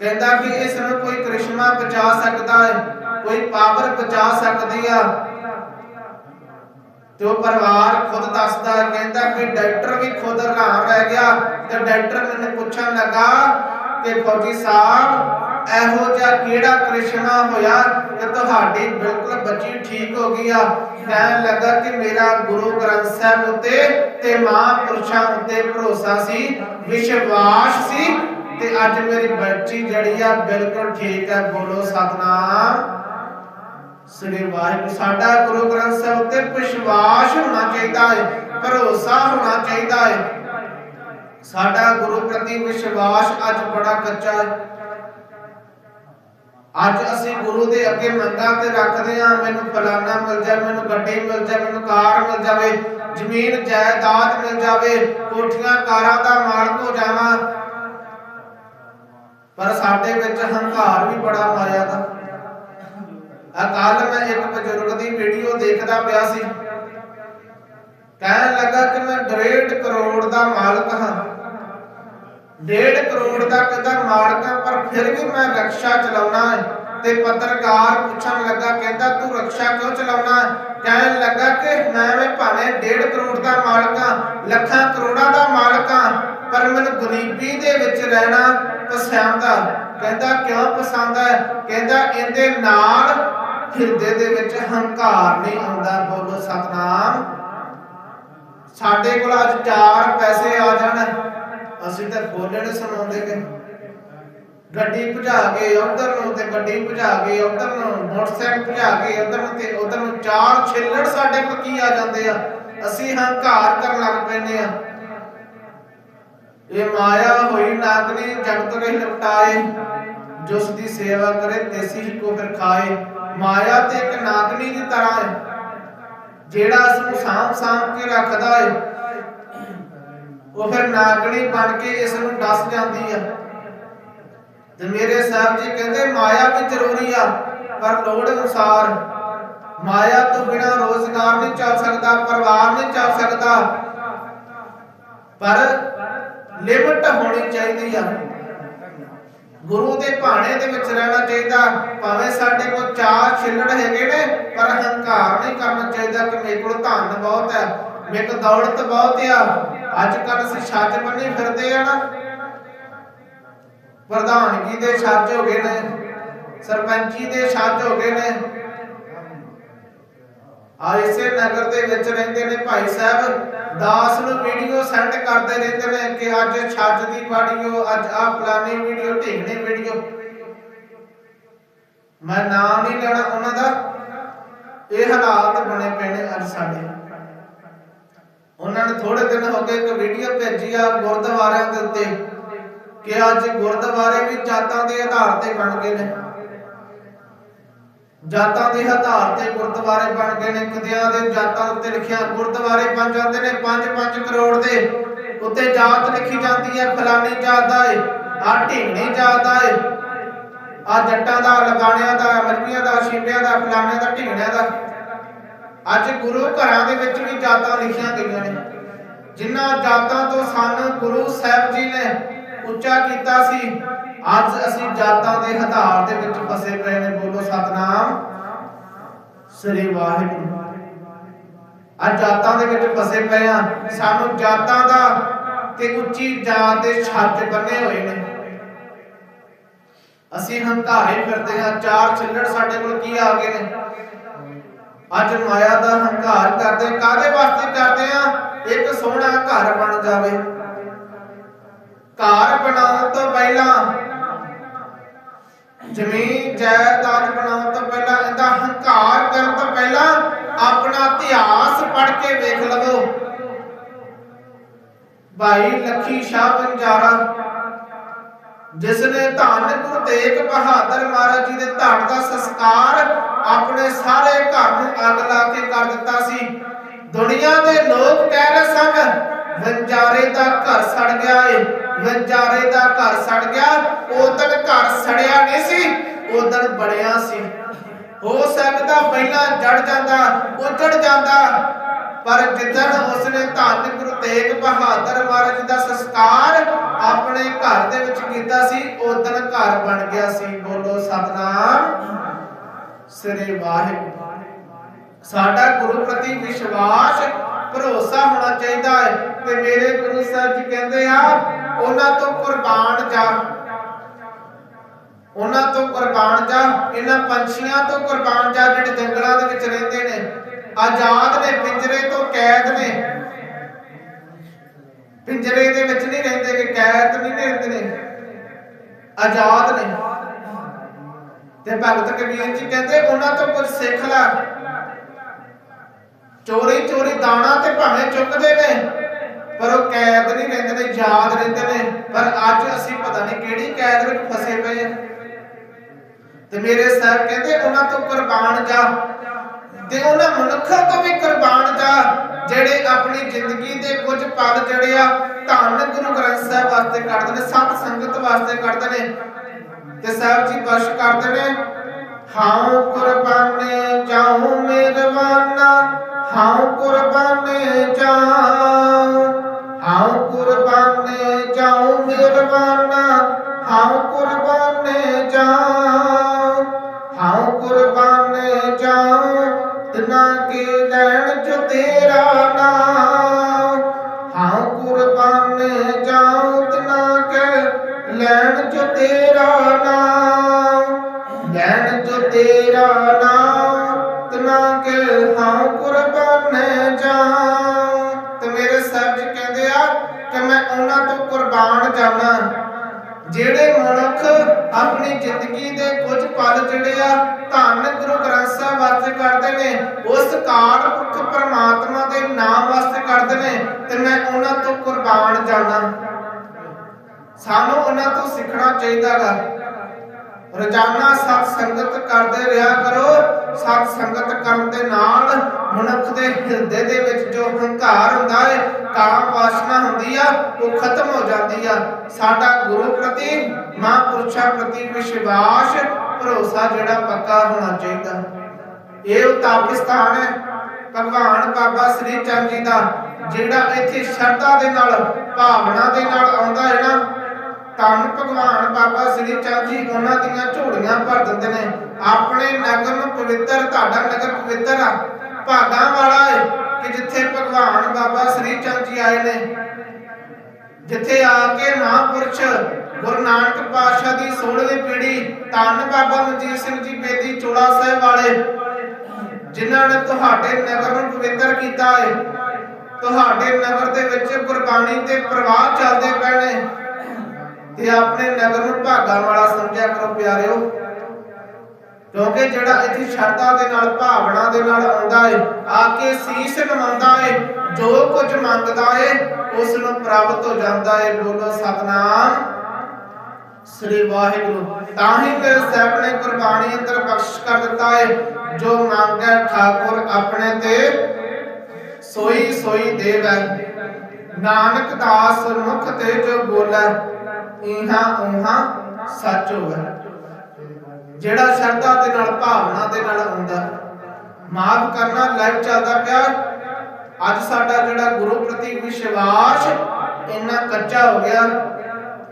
ਕਹਿੰਦਾ ਕਿ ਇਸ ਨੂੰ ਕੋਈ ਕ੍ਰਿਸ਼ਮਾ ਬਚਾ ਸਕਦਾ ਹੈ। ਕੋਈ ਪਾਵਰ ਬਚਾ ਸਕਦੀ ਆ? ਤੇ ਉਹ ਪਰਿਵਾਰ ਖੁਦ ਦੱਸਦਾ, ਕਹਿੰਦਾ ਕਿ ਡਾਕਟਰ ਵੀ ਖੁਦ ਹੈਰਾਨ ਰਹਿ ਗਿਆ। ਤੇ ਡਾਕਟਰ ਮੈਨੂੰ ਪੁੱਛਣ ਲੱਗਾ ਕਿ ਫੌਜੀ ਸਾਹਿਬ, ਇਹੋ ਜਿਹਾ ਕਿਹੜਾ ਕ੍ਰਿਸ਼ਮਾ ਹੋਇਆ ਕਿ ਤੁਹਾਡੀ ਬਿਲਕੁਲ ਬੱਚੀ ਠੀਕ ਹੋ ਗਈ ਆ? ਕਹਿਣ ਲੱਗਾ ਕਿ ਮੇਰਾ ਗੁਰੂ ਗ੍ਰੰਥ ਸਾਹਿਬ ਉੱਤੇ ਤੇ ਮਹਾਂਪੁਰਸ਼ਾਂ ਉੱਤੇ ਭਰੋਸਾ ਸੀ, ਵਿਸ਼ਵਾਸ ਸੀ, ਤੇ ਅੱਜ ਮੇਰੀ ਬੱਚੀ ਜਿਹੜੀ ਆ ਬਿਲਕੁਲ ਠੀਕ ਹੈ ਬੋਲੋ ਸਤਨਾਮ। ਸ੍ਰੀ ਵਾਹਿਗੁਰੂ, ਸਾਡਾ ਗੁਰੂ ਗ੍ਰੰਥ ਸਾਹਿਬ ਉੱਤੇ ਵਿਸ਼ਵਾਸ ਹੋਣਾ ਚਾਹੀਦਾ ਹੈ, ਭਰੋਸਾ ਹੋਣਾ ਚਾਹੀਦਾ ਹੈ। ਸਾਡਾ ਗੁਰੂ ਪ੍ਰਤੀ ਵਿਸ਼ਵਾਸ ਅੱਜ ਬੜਾ ਕੱਚਾ ਹੈ। ਅੱਜ ਅਸੀਂ ਗੁਰੂ ਦੇ ਅੱਗੇ ਮੰਗਾਂ ਤੇ ਰੱਖਦੇ ਹਾਂ, ਮੈਨੂੰ ਫਲਾਣਾ ਮਿਲ ਜਾਏ, ਮੈਨੂੰ ਗੱਡੀ ਮਿਲ ਜਾਏ, ਮੈਨੂੰ ਕਾਰ ਮਿਲ ਜਾਵੇ, ਜ਼ਮੀਨ, ਜਾਇਦਾਦ ਮਿਲ ਜਾਵੇ, ਕੋਠੀਆਂ, ਕਾਰਾਂ ਦਾ ਮਾਲਕ ਹੋ ਜਾਵਾਂ। ਪਰ ਸਾਡੇ ਵਿੱਚ ਹੰਕਾਰ ਵੀ ਬੜਾ ਮਾਇਆ ਦਾ। ਕੱਲ ਮੈਂ ਇੱਕ ਬਜ਼ੁਰਗ ਦੀ ਵੀਡੀਓ ਦੇਖਦਾ ਪਿਆ ਸੀ। ਕਹਿਣ ਲੱਗਾ ਕਿ ਮੈਂ 1.5 ਕਰੋੜ ਦਾ ਮਾਲਕ ਹਾਂ। 1.5 ਕਰੋੜ ਦਾ ਕਹਿੰਦਾ ਮਾਲਕ ਹਾਂ ਪਰ ਫਿਰ ਵੀ ਮੈਂ ਰਕਸ਼ਾ ਚਲਾਉਣਾ ਹੈ। ਤੇ ਪੱਤਰਕਾਰ ਪੁੱਛਣ ਲੱਗਾ, ਕਹਿੰਦਾ ਤੂੰ ਰਕਸ਼ਾ ਕਿਉਂ ਚਲਾਉਣਾ ਕਹਿਣ ਲੱਗਾ ਕਿ ਮੈਂ ਵੀ ਭਾਵੇਂ 1.5 ਕਰੋੜ ਦਾ ਮਾਲਕ ਹਾਂ ਲੱਖਾਂ ਕਰੋੜਾਂ ਦਾ ਮਾਲਕ ਹਾਂ ਪਰ ਮੈਨੂੰ ਗਰੀਬੀ ਦੇ ਵਿੱਚ ਰਹਿਣਾ ਪਸੰਦ ਆ। ਕਹਿੰਦਾ, ਕਿਉਂ ਪਸੰਦ ਹੈ ਕਹਿੰਦਾ, ਇਹਦੇ ਨਾਲ ਹਿਰਦੇ ਦੇ ਵਿੱਚ ਹੰਕਾਰ ਨਹੀਂ ਆਉਂਦਾ। ਬੋਲੋ ਸਤਨਾਮ। ਸਾਡੇ ਕੋਲ ਅੱਜ ਚਾਰ ਪੈਸੇ ਆ ਜਾਣ। ਅਸੀਂ ਤਾਂ ਬੋਲਣ ਸੁਣਾਉਂਦੇ ਕਿ ਗੱਡੀ ਭਜਾ ਕੇ ਉਧਰ ਨੂੰ ਤੇ ਗੱਡੀ ਭਜਾ ਕੇ ਉਧਰ ਨੂੰ, ਮੋਟਰਸਾਈਕਲ ਭਜਾ ਕੇ ਉਧਰ ਨੂੰ ਤੇ ਉਧਰ ਨੂੰ ਚਾਰ ਛਿੱਲੜ ਸਾਡੇ ਕੋਲ ਕੀ ਆ ਜਾਂਦੇ ਆ? ਅਸੀਂ ਹੰਕਾਰ ਕਰਨ ਲੱਗ ਪੈਂਦੇ ਆ। ਇਹ ਮਾਇਆ ਹੋਈ ਨਾਗਨੀ ਜਗਤ ਕੇ ਲਪਟਾਏ ਜਿਸ ਦੀ ਸੇਵਾ ਕਰੇ ਦੇਸੀ ਕੋ ਫਿਰ ਖਾਏ। ਮਾਇਆ ਤੇ ਇੱਕ ਨਾਗਨੀ ਦੀ ਤਰ੍ਹਾਂ ਹੈ, ਜਿਹੜਾ ਇਸ ਨੂੰ ਸਾਂਭ ਸਾਂਭ ਕੇ ਰੱਖਦਾ ਹੈ, ਉਹ ਫਿਰ ਨਾਗਣੀ ਬਣ ਕੇ ਇਸ ਨੂੰ ਡਸ ਜਾਂਦੀ ਆ ਤੇ ਮੇਰੇ ਸਾਹਿਬ ਜੀ ਕਹਿੰਦੇ, ਮਾਇਆ ਵੀ ਜ਼ਰੂਰੀ ਆ, ਪਰ ਲੋੜ ਅਨੁਸਾਰ। ਮਾਇਆ ਤੋਂ ਬਿਨਾ ਰੋਜ਼ਗਾਰ ਨਹੀਂ ਚੱਲ ਸਕਦਾ, ਪਰਿਵਾਰ ਨਹੀਂ ਚੱਲ ਸਕਦਾ। ਪਰ ਲਿਮਟ ਹੋਣੀ ਚਾਹੀਦੀ ਆ। ਗੁਰੂ ਦੇ ਭਾਣੇ ਦੇ ਵਿੱਚ ਰਹਿਣਾ ਚਾਹੀਦਾ। ਭਾਵੇਂ ਸਾਡੇ ਕੋਲ ਚਾਰ ਛਿੱਲੜ ਹੈਗੇ ਨੇ, ਪਰ ਹੰਕਾਰ ਨਹੀਂ ਕਰਨਾ ਚਾਹੀਦਾ ਕਿ ਮੇਰੇ ਕੋਲ ਧਨ ਬਹੁਤ ਹੈ, ਮੇਰੇ ਕੋਲ ਦੌਲਤ ਬਹੁਤ ਆ। ਅੱਜ ਕੱਲ ਅਸੀਂ ਛੱਜ ਬੰਨੀ ਫਿਰਦੇ ਆ ਨਾ। ਪ੍ਰਧਾਨਗੀ ਦੇ ਛੱਜ ਹੋ ਗਏ ਨੇ, ਸਰਪੰਚੀ ਦੇ ਛੱਜ ਹੋ ਗਏ ਨੇ। ਆ ਇਸੇ ਨਗਰ ਦੇ ਵਿੱਚ ਰਹਿੰਦੇ ਨੇ ਭਾਈ ਸਾਹਿਬ। ਦਾਸ ਨੂੰ ਵੀਡੀਓ ਸੈਂਡ ਕਰਦੇ ਰਹਿੰਦੇ ਨੇ ਕਿ ਅੱਜ ਛੱਜ ਦੀ ਵੀਡੀਓ ਅੱਜ ਆ ਫਲਾਨੀ ਵੀਡੀਓ ਢੀਂਗਣੀ ਵੀਡੀਓ ਮੈਂ ਨਾਮ ਨਹੀਂ ਲੈਣਾ ਉਹਨਾਂ ਦਾ। ਇਹ ਹਾਲਾਤ ਬਣੇ ਪਏ ਨੇ ਅੱਜ ਸਾਡੇ। ਉਹਨਾਂ ਨੇ ਥੋੜੇ ਦਿਨ ਹੋ ਗਏ ਇੱਕ ਵੀਡੀਓ ਭੇਜੀ ਆ ਗੁਰਦੁਆਰਿਆਂ ਦੇ ਉੱਤੇ ਕਿ ਅੱਜ ਗੁਰਦੁਆਰੇ ਵੀ ਜਾਤਾਂ ਦੇ ਆਧਾਰ ਤੇ ਬਣ ਗਏ ਨੇ। ਜਾਤਾਂ ਦੇ ਆਧਾਰ ਤੇ ਗੁਰਦੁਆਰੇ ਬਣ ਗਏ ਨੇ ਕਿਦਿਆਂ ਦੇ ਜਾਤਾਂ ਉੱਤੇ ਲਿਖਿਆ, ਗੁਰਦੁਆਰੇ ਬਣ ਜਾਂਦੇ ਨੇ 5-5 ਕਰੋੜ ਦੇ। ਉੱਤੇ ਜਾਤ ਲਿਖੀ ਜਾਂਦੀ ਹੈ, ਫਲਾਨੀ ਜਾਤ ਦਾ ਏ ਆ ਢੀਂਗਣੀ ਜਾਤ ਦਾ ਏ ਆ ਜੱਟਾਂ ਦਾ, ਲਗਾਣਿਆਂ ਦਾ ਮਰਮੀਆਂ ਦਾ ਸ਼ਿੰਬਿਆਂ ਦਾ, ਫਲਾਣਿਆਂ ਦਾ, ਢੀਂਗਣਿਆਂ ਦਾ। ਅੱਜ ਗੁਰੂ ਘਰਾਂ ਦੇ ਵਿੱਚ ਵੀ ਜਾਤਾਂ ਲਿਖੀਆਂ ਗਈਆਂ ਨੇ। ਜਿਨ੍ਹਾਂ ਜਾਤਾਂ ਤੋਂ ਸਾਨੂੰ ਗੁਰੂ ਸਾਹਿਬ ਜੀ ਨੇ ਉੱਚਾ ਕੀਤਾ ਸੀ ਅੱਜ ਅਸੀਂ ਜਾਤਾਂ ਦੇ ਆਧਾਰ ਦੇ ਵਿੱਚ ਫਸੇ ਪਏ ਨੇ। ਬੋਲੋ ਸਤਨਾਮ। ਸ੍ਰੀ ਵਾਹਿਗੁਰੂ। ਅੱਜ ਜਾਤਾਂ ਦੇ ਵਿੱਚ ਫਸੇ ਪਏ ਆ। ਸਾਨੂੰ ਜਾਤਾਂ ਦਾ ਤੇ ਉੱਚੀ ਜਾਤ ਦੇ ਛੱਜ ਬੰਨੇ ਹੋਏ ਨੇ। ਅਸੀਂ ਹੰਕਾਰੇ ਫਿਰਦੇ ਆ। ਚਾਰ ਛਿੱਲੜ ਸਾਡੇ ਕੋਲ ਕੀ ਆ ਗਏ ਨੇ? ਅੱਜ ਮਾਇਆ ਦਾ ਹੰਕਾਰ ਕਰਦੇ ਕਾਦੇ ਵਾਸਤੇ ਕਰਦੇ ਆ? ਇੱਕ ਸੋਹਣਾ ਘਰ ਬਣ ਜਾਵੇ। ਘਰ ਬਣਾਉਣ ਤੋਂ ਪਹਿਲਾਂ ਜ਼ਮੀਨ ਜਾਇਦਾਦ ਬਣਾਉਣ ਤੋਂ ਪਹਿਲਾਂ, ਇਹਦਾ ਹੰਕਾਰ ਕਰਨ ਤੋਂ ਪਹਿਲਾਂ ਆਪਣਾ ਇਤਿਹਾਸ ਪੜ੍ਹ ਕੇ ਵੇਖ ਲਵੋ। ਭਾਈ ਲੱਖੀ ਸ਼ਾਹ ਬੰਜਾਰਾ ਜਿਸ ਨੇ ਧੰਨ ਗੁਰੂ ਤੇਗ ਬਹਾਦਰ ਮਹਾਰਾਜ ਜੀ ਦੇ ਧੜ ਦਾ ਸੰਸਕਾਰ ਆਪਣੇ ਸਾਰੇ ਘਰ ਨੂੰ ਅੱਗ ਲਾ ਕੇ ਕਰ ਦਿੱਤਾ ਸੀ। ਦੁਨੀਆ ਦੇ ਲੋਕ ਕਹਿ ਰਹੇ ਸਨ ਵੰਜਾਰੇ ਦਾ ਘਰ ਸੜ ਗਿਆ ਏ। ਵੰਜਾਰੇ ਦਾ ਘਰ ਸੜ ਗਿਆ, ਉਦੋਂ ਘਰ ਸੜਿਆ ਨਹੀਂ ਸੀ, ਉਦੋਂ ਬਣਿਆ ਸੀ। ਹੋ ਸਕਦਾ ਪਹਿਲਾਂ ਜੜ ਜਾਂਦਾ, ਉਜੜ ਜਾਂਦਾ, ਪਰ ਜਿੱਦਣ ਉਸਨੇ ਧੰਨ ਗੁਰੂ ਤੇਗ ਬਹਾਦਰ ਮਹਾਰਾਜ ਦਾ ਸੰਸਕਾਰ ਆਪਣੇ ਘਰ ਦੇ ਵਿੱਚ ਕੀਤਾ ਸੀ, ਉਦੋਂ ਘਰ ਬਣ ਗਿਆ ਸੀ। ਬੋਲੋ ਸਤਨਾਮ। ਸ੍ਰੀ ਵਾਹਿਗੁਰੂ। ਸਾਡਾ ਗੁਰੂ ਪ੍ਰਤੀ ਵਿਸ਼ਵਾਸ, ਭਰੋਸਾ ਹੋਣਾ ਚਾਹੀਦਾ ਹੈ। ਤੇ ਮੇਰੇ ਗੁਰੂ ਸਾਹਿਬ ਜੀ ਕਹਿੰਦੇ ਆ ਉਹਨਾਂ ਤੋਂ ਕੁਰਬਾਨ ਜਾ। ਉਹਨਾਂ ਤੋਂ ਕੁਰਬਾਨ ਜਾ। ਇਹਨਾਂ ਪੰਛੀਆਂ ਤੋਂ ਕੁਰਬਾਨ ਜਾ ਜਿਹੜੇ ਜੰਗਲਾਂ ਦੇ ਵਿੱਚ ਰਹਿੰਦੇ ਨੇ। ਆਜ਼ਾਦ ਨੇ, ਪਿੰਜਰੇ ਤੋਂ ਕੈਦ ਨੇ। ਪਿੰਜਰੇ ਦੇ ਵਿੱਚ ਨਹੀਂ ਰਹਿੰਦੇ ਕਿ ਕੈਦ ਨਹੀਂ ਰਹਿੰਦੇ ਨੇ। ਆਜ਼ਾਦ ਨੇ। ਤੇ ਭਗਤ ਕਬੀਰ ਜੀ ਕਹਿੰਦੇ, ਉਹਨਾਂ ਤੋਂ ਕੁਝ ਸਿੱਖ ਲੈ। ਚੋਰੀ ਚੋਰੀ ਦਾਣਾ ਤੇ ਭਾਵੇਂ ਚੁੱਕਦੇ ਨੇ। ਪਰ ਉਹ ਕੈਦ ਨਹੀਂ ਰਹਿੰਦੇ ਨੇ ਯਾਦ ਰਹਿੰਦੇ ਨੇ। ਪਰ ਅੱਜ ਅਸੀਂ ਪਤਾ ਨਹੀਂ ਕਿਹੜੀ ਕੈਦ ਵਿੱਚ ਫਸੇ ਪਏ ਆ ਤੇ ਮੇਰੇ ਸਾਹਿਬ ਕਹਿੰਦੇ, ਉਹਨਾਂ ਤੋਂ ਕੁਰਬਾਨ ਜਾ। ਤੇ ਉਹਨਾਂ ਮਨੁੱਖਾਂ ਤੋਂ ਵੀ ਕੁਰਬਾਨ ਜਾ, ਜਿਹੜੇ ਆਪਣੀ ਜ਼ਿੰਦਗੀ ਦੇ ਕੁਝ ਪਲ ਜਿਹੜੇ ਆ, ਧੰਨ ਗੁਰੂ ਗ੍ਰੰਥ ਸਾਹਿਬ ਵਾਸਤੇ ਕੱਢਦੇ ਨੇ, ਸਤ ਸੰਗਤ ਵਾਸਤੇ ਕੱਢਦੇ ਨੇ। ਤੇ ਸਾਹਿਬ ਜੀ ਬਖਸ਼ ਕਰਦੇ ਨੇ, ਹਾਂ, ਕੁਰਬਾਨੇ ਜਾਉ ਮਿਹਰਬਾਨਾ ਹਾਂ, ਕੁਰਬਾਨੇ ਜਾਉ ਹਾਂ ਕੁਰਬਾਨੇ ਜਾਉ ਮਿਹਰਬਾਨਾ ਹਾਂ ਕੁਰਬਾਨੇ ਜਾਉ ਹਾਂ ਕੁਰਬਾਨੇ ਜਾਉ ਤਨਾ ਕੇ ਲੈਣ ਜੋ ਤੇਰਾ ਨਾਮ ਉਸ ਪੁਰਖ ਪ੍ਰਮਾਤਮਾ ਦੇ ਨਾਮ ਵਾਸਤੇ ਕਰਦੇ ਨੇ ਤੇ ਮੈਂ ਉਹਨਾਂ ਤੋਂ ਕੁਰਬਾਨ ਜਾਣਾ ਸਾਨੂੰ ਉਹਨਾਂ ਤੋਂ ਸਿੱਖਣਾ ਚਾਹੀਦਾਗਾ ਰੋਜ਼ਾਨਾ ਸਤ ਸੰਗਤ ਕਰਦੇ ਰਿਹਾ ਕਰੋ। ਸਤ ਸੰਗਤ ਕਰਨ ਦੇ ਨਾਲ ਮਨੁੱਖ ਦੇ ਹਿਰਦੇ ਦੇ ਵਿੱਚ ਜੋ ਹੰਕਾਰ ਹੁੰਦਾ ਹੈ ਕਾਮ ਵਾਸਨਾ ਹੁੰਦੀ ਆ, ਉਹ ਖਤਮ ਹੋ ਜਾਂਦੀ ਆ। ਸਾਡਾ ਗੁਰੂ ਪ੍ਰਤੀ, ਮਹਾਂਪੁਰਸ਼ਾਂ ਪ੍ਰਤੀ ਵਿਸ਼ਵਾਸ, ਭਰੋਸਾ ਜਿਹੜਾ ਪੱਕਾ ਹੋਣਾ ਚਾਹੀਦਾ। ਇਹ ਉਹ ਸਥਾਨ ਹੈ। ਭਗਵਾਨ ਬਾਬਾ ਸ੍ਰੀ ਚੰਦ ਜੀ ਦਾ, ਜਿਹੜਾ ਇੱਥੇ ਸ਼ਰਧਾ ਦੇ ਨਾਲ, ਭਾਵਨਾ ਦੇ ਨਾਲ ਆਉਂਦਾ ਹੈ ਨਾ, ਧੰਨ ਭਗਵਾਨ ਬਾਬਾ ਸ੍ਰੀ ਚੰਦ ਜੀ ਉਹਨਾਂ ਦੀਆਂ ਝੋਲੀਆਂ ਭਰ ਦਿੰਦੇ ਨੇ। ਆਪਣੇ ਨਗਰ ਨੂੰ ਪਵਿੱਤਰ, ਤੁਹਾਡਾ ਨਗਰ ਪਵਿੱਤਰ ਆ। ਭਾਗਾਂ ਵਾਲਾ ਹੈ ਕਿ ਜਿੱਥੇ ਭਗਵਾਨ ਬਾਬਾ ਸ੍ਰੀ ਚੰਦ ਜੀ ਆਏ ਨੇ। ਜਿੱਥੇ ਆ ਕੇ ਮਹਾਂਪੁਰਸ਼, ਗੁਰੂ ਨਾਨਕ ਪਾਤਸ਼ਾਹ ਦੀ 16ਵੀਂ ਪੀੜ੍ਹੀ, ਧੰਨ ਬਾਬਾ ਮਨਜੀਤ ਸਿੰਘ ਜੀ ਬੇਦੀ ਚੋਲਾ ਸਾਹਿਬ ਵਾਲੇ ਜਿਨ੍ਹਾਂ ਨੇ ਤੁਹਾਡੇ ਨਗਰ ਨੂੰ ਪਵਿੱਤਰ ਕੀਤਾ ਹੈ, ਤੁਹਾਡੇ ਨਗਰ ਦੇ ਵਿੱਚ ਗੁਰਬਾਣੀ ਤੇ ਪ੍ਰਵਾਹ ਚੱਲਦੇ ਪਏ ਤੇ ਆਪਣੇ ਨਗਰ ਨੂੰ ਭਾਗਾ ਵਾਲਾ ਸਮਝਿਆ ਕਰੋ ਪਿਆਰਿਓ। ਕਿਉਂਕਿ ਜਿਹੜਾ ਇੱਥੇ ਸ਼ਰਧਾ ਦੇ ਨਾਲ, ਭਾਵਨਾ ਦੇ ਨਾਲ ਆਉਂਦਾ ਹੈ, ਆ ਕੇ ਸੀਸ ਨਵਾਉਂਦਾ ਹੈ, ਜੋ ਕੁਝ ਮੰਗਦਾ ਹੈ, ਉਸ ਨੂੰ ਪ੍ਰਾਪਤ ਹੋ ਜਾਂਦਾ ਹੈ। ਬੋਲੋ, ਸਤਨਾਮ। ਸ੍ਰੀ ਵਾਹਿਗੁਰੂ, ਤਾਂ ਹੀ ਮੇਰੇ ਸਾਹਿਬ ਨੇ ਕੁਰਬਾਨੀ ਅੰਦਰ ਬਖਸ਼ ਕਰ ਦਿੱਤਾ ਹੈ ਜੋ ਮੰਗੈ ਠਾਕੁਰ ਆਪਣੇ ਤੇ ਸੋਈ ਸੋਈ ਦੇਵੈ। ਨਾਨਕ ਦਾਸ ਮੁਖ ਤੇ ਜੋ ਬੋਲੇ, ਇਹਾਂ ਉਹਾਂ ਸੱਚ ਹੋਵੇ। ਜਿਹੜਾ ਸ਼ਰਧਾ ਦੇ ਨਾਲ, ਭਾਵਨਾ ਦੇ ਨਾਲ ਆਉਂਦਾ, ਮਾਫ ਕਰਨਾ ਲਾਈਵ ਚੱਲਦਾ ਪਿਆ ਅੱਜ ਸਾਡਾ ਜਿਹੜਾ ਗੁਰੂ ਪ੍ਰਤੀ ਵਿਸ਼ਵਾਸ ਇੰਨਾ ਕੱਚਾ ਹੋ ਗਿਆ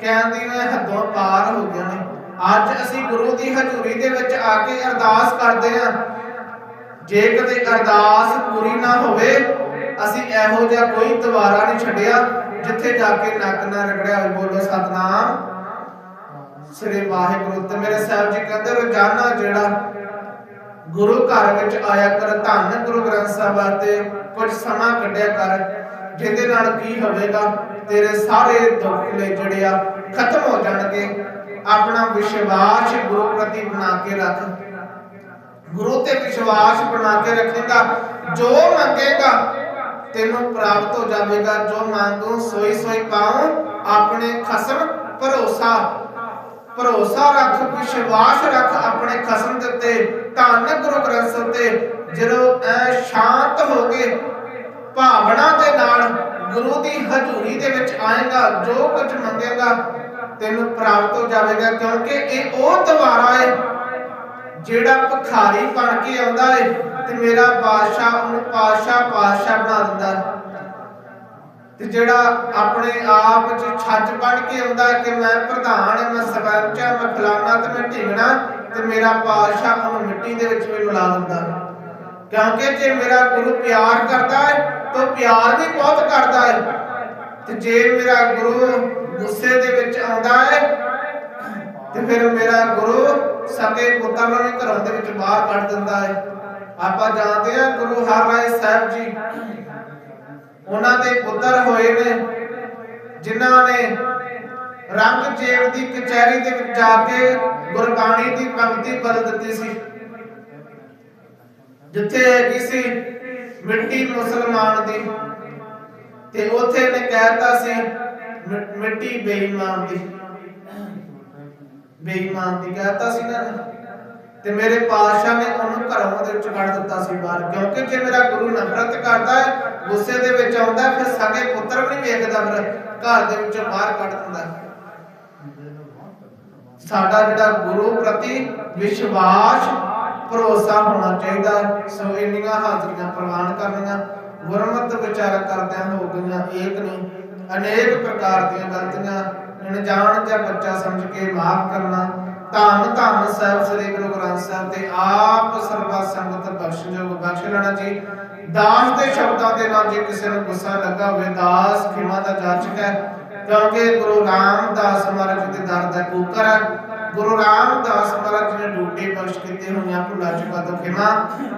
ਕਹਿੰਦੀ ਮੈਂ ਹੱਦੋਂ ਪਾਰ ਹੋ ਗਿਆ ਨੇ। ਅੱਜ ਅਸੀਂ ਗੁਰੂ ਦੀ ਹਜ਼ੂਰੀ ਦੇ ਵਿੱਚ ਆ ਕੇ ਅਰਦਾਸ ਕਰਦੇ ਹਾਂ। ਜੇ ਕਦੇ ਅਰਦਾਸ ਪੂਰੀ ਨਾ ਹੋਵੇ, ਅਸੀਂ ਇਹੋ ਜਿਹਾ ਕੋਈ ਦੁਬਾਰਾ ਨਹੀਂ ਛੱਡਿਆ, ਜਿੱਥੇ ਜਾ ਕੇ ਨੱਕ ਨਾ ਰਗੜਿਆ ਹੋਵੇ। ਬੋਲੋ ਸਤਨਾਮ। ਸ੍ਰੀ ਵਾਹਿਗੁਰੂ ਤੇ ਮੇਰੇ ਸਾਹਿਬ ਜੀ ਕਹਿੰਦੇ, ਰੋਜ਼ਾਨਾ ਜਿਹੜਾ ਗੁਰੂ ਘਰ ਵਿੱਚ ਆਇਆ ਕਰ, ਧੰਨ ਗੁਰੂ ਗ੍ਰੰਥ ਸਾਹਿਬ ਤੇ ਕੁਝ ਸਮਾਂ ਕੱਢਿਆ ਕਰ ਜਿਹਦੇ ਨਾਲ ਕੀ ਹੋਵੇਗਾ? ਤੇਰੇ ਸਾਰੇ ਦੁੱਖ ਲੈ ਜਿਹੜੇ ਖਤਮ ਹੋ ਜਾਣਗੇ। ਆਪਣਾ ਵਿਸ਼ਵਾਸ ਗੁਰੂ ਪ੍ਰਤੀ ਬਣਾ ਕੇ ਰੱਖ। ਗੁਰੂ ਤੇ ਵਿਸ਼ਵਾਸ ਬਣਾ ਕੇ ਰੱਖੇਗਾ। ਜੋ ਮੰਗੇਗਾ, ਤੈਨੂੰ ਪ੍ਰਾਪਤ ਹੋ ਜਾਵੇਗਾ। ਜੋ ਮੰਗੋ ਸੋਈ ਸੋਈ ਪਾਉ। ਆਪਣੇ ਖਸਮ ਭਰੋਸਾ। ਭਰੋਸਾ ਰੱਖ, ਵਿਸ਼ਵਾਸ ਰੱਖ ਆਪਣੇ ਖਸਮ ਦੇ ਉੱਤੇ। ਧੰਨ ਗੁਰੂ ਗ੍ਰੰਥ ਸਾਹਿਬ ਤੇ ਜਦੋਂ ਐ ਸ਼ਾਂਤ ਹੋ ਕੇ ਭਾਵਨਾ ਦੇ ਨਾਲ ਗੁਰੂ ਦੀ ਹਜ਼ੂਰੀ ਦੇ ਵਿੱਚ ਆਏਗਾ, ਜੋ ਕੁਝ ਮੰਗੇਗਾ, ਤੈਨੂੰ ਪ੍ਰਾਪਤ ਹੋ ਜਾਵੇਗਾ, ਕਿਉਂਕਿ ਇਹ ਉਹ ਦੁਆਰਾ ਹੈ ਜਿਹੜਾ ਭਖਾਰੀ ਬਣ ਕੇ ਆਉਂਦਾ ਹੈ ਤੇ ਮੇਰਾ ਬਾਦਸ਼ਾਹ ਉਹਨੂੰ ਪਾਸ਼ਾ ਪਾਸ਼ਾ ਬਣਾ ਦਿੰਦਾ ਹੈ ਤੇ ਜਿਹੜਾ ਆਪਣੇ ਆਪ ਚ ਛੱਜ ਬਣ ਕੇ ਆਉਂਦਾ ਹੈ ਕਿ ਮੈਂ ਪ੍ਰਧਾਨ ਮੈਂ ਸਰਪੰਚ ਹਾਂ ਮੈਂ ਫਲਾਣਾ ਤੇ ਮੈਂ ਢਿੰਗਣਾ ਤੇ ਮੇਰਾ ਪਾਸ਼ਾ ਉਹਨੂੰ ਮਿੱਟੀ ਦੇ ਵਿੱਚ ਵੀ ਮਿਲਾ ਦਿੰਦਾ ਕਿਉਂਕਿ ਜੇ ਮੇਰਾ ਗੁਰੂ ਪਿਆਰ ਕਰਦਾ ਹੈ, ਤਾਂ ਪਿਆਰ ਵੀ ਬਹੁਤ ਕਰਦਾ ਹੈ। ਤੇ ਜੇ ਮੇਰਾ ਗੁਰੂ ਗੁੱਸੇ ਦੇ ਵਿੱਚ ਆਉਂਦਾ ਹੈ, ਤੇ ਫਿਰ ਮੇਰਾ ਗੁਰੂ ਸਕੇ ਪੁੱਤਰ ਨੂੰ ਘਰੋਂ ਦੇ ਵਿੱਚ ਬਾਹਰ ਕੱਢ ਦਿੰਦਾ ਹੈ। ਆਪਾਂ ਜਾਣਦੇ ਹਾਂ ਗੁਰੂ ਹਰਿਰਾਏ ਸਾਹਿਬ ਜੀ, ਉਹਨਾਂ ਦੇ ਪੁੱਤਰ ਹੋਏ ਨੇ, ਜਿਨ੍ਹਾਂ ਨੇ ਰੰਗ ਜੇਬ ਦੀ ਕਚਹਿਰੀ ਦੇ ਵਿੱਚ ਜਾ ਕੇ ਗੁਰਬਾਣੀ ਦੀ ਪੰਕਤੀ ਬਦਲ ਦਿੱਤੀ ਸੀ। ਜਿੱਥੇ ਕਿਸੇ ਮਿੱਟੀ ਮੁਸਲਮਾਨ ਦੀ, ਤੇ ਉਥੇ ਨੇ ਕਹਿਤਾ ਸੀ ਮਿੱਟੀ ਬੇਈਮਾਨ ਦੀ। ਬੇਈਮਾਨ ਦੀ ਕਹਿਤਾ ਸੀ ਨਾ। ਤੇ ਮੇਰੇ ਪਾਤਸ਼ਾਹ ਨੇ ਉਹਨੂੰ ਘਰੋਂ ਦੇ ਵਿੱਚ ਕੱਢ ਦਿੱਤਾ ਸੀ ਬਾਹਰ, ਕਿਉਂਕਿ ਜੇ ਮੇਰਾ ਗੁਰੂ ਨਫ਼ਰਤ ਕਰਦਾ ਹੈ, ਗੁੱਸੇ ਦੇ ਵਿੱਚ ਆਉਂਦਾ ਫਿਰ ਸਾਡੇ ਪੁੱਤਰ ਵੀ ਨਹੀਂ ਵੇਖਦਾ, ਫਿਰ ਘਰ ਦੇ ਵਿੱਚੋਂ ਬਾਹਰ ਕੱਢ ਦਿੰਦਾ ਸਾਡਾ ਜਿਹੜਾ ਗੁਰੂ ਪ੍ਰਤੀ ਵਿਸ਼ਵਾਸ ਭਰੋਸਾ ਹੋਣਾ ਚਾਹੀਦਾ ਸੋ ਇੰਨੀਆਂ ਹਾਜ਼ਰੀਆਂ ਪ੍ਰਵਾਨ ਕਰਨੀਆਂ ਗੁਰਮਤ ਵਿਚਾਰ ਕਰਦਿਆਂ ਹੋ ਗਈਆਂ, ਏਕ ਨਹੀਂ, ਅਨੇਕ ਪ੍ਰਕਾਰ ਦੀਆਂ ਗਲਤੀਆਂ, ਅਣਜਾਣ ਜਾਂ ਬੱਚਾ ਸਮਝ ਕੇ ਮਾਫ ਕਰਨਾ, ਧੰਨ ਧੰਨ ਸਾਹਿਬ, ਸ੍ਰੀ ਗੁਰੂ ਗ੍ਰੰਥ ਸਾਹਿਬ ਤੇ ਆਪ ਸਰਬਾ ਸੰਗਤ ਬਖਸ਼ਿਸ਼ਯੋਗ ਬਖਸ਼ ਲੈਣਾ ਜੀ। ਦਾਸ ਦੇ ਸ਼ਬਦਾਂ ਦੇ ਨਾਲ ਜੇ ਕਿਸੇ ਨੂੰ ਗੁੱਸਾ ਲੱਗਾ ਹੋਵੇ, ਦਾਸ ਖਿਮਾ ਦਾ ਜਾਚਕ ਹੈ। ਕਿਉਂਕਿ ਗੁਰੂ ਰਾਮਦਾਸ ਮਹਾਰਾਜ ਦੇ ਦਰ ਦਾ ਕੂਕਰ ਹੈ। ਗੁਰੂ ਰਾਮਦਾਸ ਮਹਾਰਾਜ ਜੀ ਨੇ ਡੂਟੀ ਬਖਸ਼ ਕੀਤੇ ਹੋਈਆਂ ਭੁੱਲਾਂ ਚੁਕਾ ਤੋਂ ਖਿਮਾ?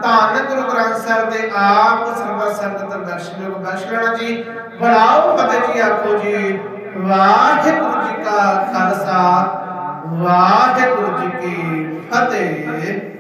ਧੰਨ ਗੁਰੂ ਗ੍ਰੰਥ ਸਾਹਿਬ ਦੇ ਆਪ ਸਰਬਾ ਸੰਗਤ ਬਖਸ਼ਿਸ਼ਯੋਗ ਬਖਸ਼ ਲੈਣਾ ਜੀ। ਬੜਾਓ ਫਤਿਹ ਜੀ ਆਖੋ ਜੀ। ਵਾਹਿਗੁਰੂ ਜੀ ਕਾ ਖਾਲਸਾ। ਵਾਹਿਗੁਰੂ ਜੀ ਕੀ ਫਤਿਹ।